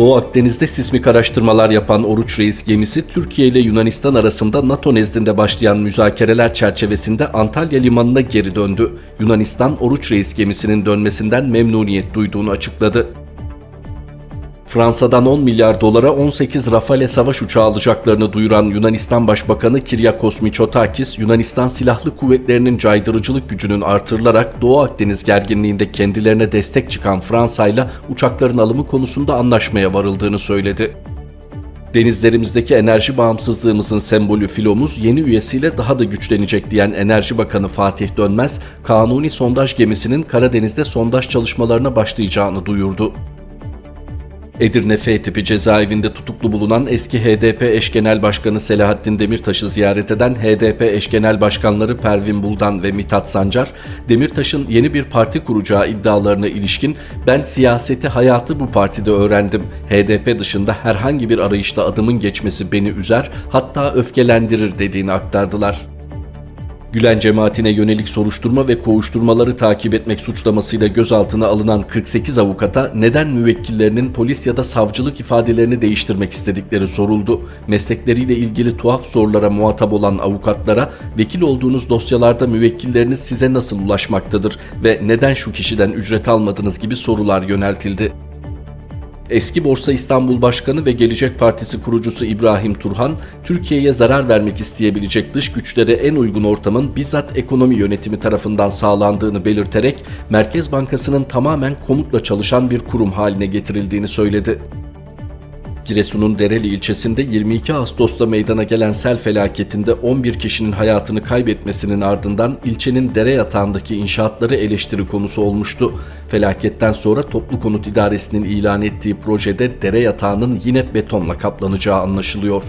Doğu Akdeniz'de sismik araştırmalar yapan Oruç Reis gemisi Türkiye ile Yunanistan arasında NATO nezdinde başlayan müzakereler çerçevesinde Antalya limanına geri döndü. Yunanistan Oruç Reis gemisinin dönmesinden memnuniyet duyduğunu açıkladı. Fransa'dan 10 milyar dolara 18 Rafale savaş uçağı alacaklarını duyuran Yunanistan Başbakanı Kiryakos Mitsotakis, Yunanistan Silahlı Kuvvetleri'nin caydırıcılık gücünün artırılarak Doğu Akdeniz gerginliğinde kendilerine destek çıkan Fransa'yla uçakların alımı konusunda anlaşmaya varıldığını söyledi. Denizlerimizdeki enerji bağımsızlığımızın sembolü filomuz yeni üyesiyle daha da güçlenecek diyen Enerji Bakanı Fatih Dönmez, Kanuni sondaj gemisinin Karadeniz'de sondaj çalışmalarına başlayacağını duyurdu. Edirne F tipi cezaevinde tutuklu bulunan eski HDP eş genel başkanı Selahattin Demirtaş'ı ziyaret eden HDP eş genel başkanları Pervin Buldan ve Mithat Sancar, Demirtaş'ın yeni bir parti kuracağı iddialarına ilişkin ben siyaseti hayatı bu partide öğrendim. HDP dışında herhangi bir arayışta adımın geçmesi beni üzer hatta öfkelendirir dediğini aktardılar. Gülen cemaatine yönelik soruşturma ve kovuşturmaları takip etmek suçlamasıyla gözaltına alınan 48 avukata neden müvekkillerinin polis ya da savcılık ifadelerini değiştirmek istedikleri soruldu. Meslekleriyle ilgili tuhaf sorulara muhatap olan avukatlara vekil olduğunuz dosyalarda müvekkilleriniz size nasıl ulaşmaktadır ve neden şu kişiden ücret almadınız gibi sorular yöneltildi. Eski Borsa İstanbul Başkanı ve Gelecek Partisi kurucusu İbrahim Turhan, Türkiye'ye zarar vermek isteyebilecek dış güçlere en uygun ortamın bizzat ekonomi yönetimi tarafından sağlandığını belirterek Merkez Bankası'nın tamamen komutla çalışan bir kurum haline getirildiğini söyledi. Giresun'un Dereli ilçesinde 22 Ağustos'ta meydana gelen sel felaketinde 11 kişinin hayatını kaybetmesinin ardından ilçenin dere yatağındaki inşaatları eleştiri konusu olmuştu. Felaketten sonra Toplu Konut İdaresi'nin ilan ettiği projede dere yatağının yine betonla kaplanacağı anlaşılıyor.